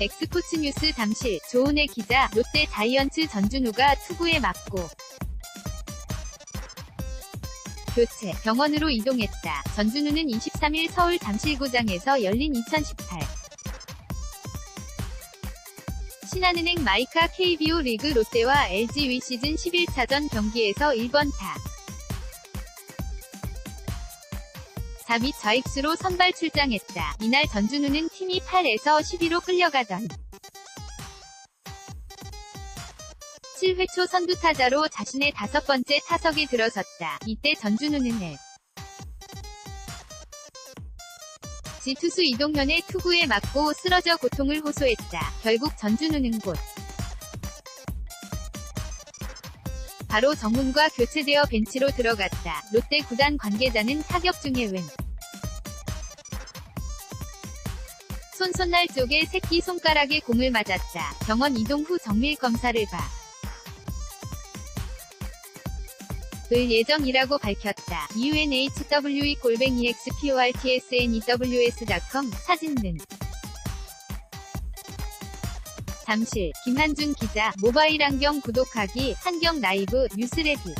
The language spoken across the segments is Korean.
엑스포츠 뉴스 잠실 조은혜 기자 롯데 자이언츠 전준우가 투구에 맞고 교체 병원으로 이동했다. 전준우는 23일 서울 잠실구장에서 열린 2018 신한은행 마이카 KBO 리그 롯데와 LG 위 시즌 11차전 경기에서 1번 타 4비 좌익수로 선발 출장했다. 이날 전준우는 팀이 8에서 12로 끌려가던 7회 초 선두 타자로 자신의 다섯 번째 타석에 들어섰다. 이때 전준우는 넷. 지투수 이동현의 투구에 맞고 쓰러져 고통을 호소했다. 결국 전준우는 곧 바로 정훈과 교체되어 벤치로 들어갔다. 롯데 구단 관계자는 타격 중에 웬 손손날 쪽에 새끼 손가락에 공을 맞았다. 병원 이동 후 정밀 검사를 봐. 을 예정이라고 밝혔다. unhwe 골뱅이 xportsnews.com 사진 등 잠실 김한준 기자 모바일 안경 구독하기 한경 라이브 뉴스레뷰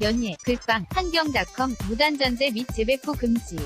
연예 글빵 한경닷컴 무단전제 및 재배포 금지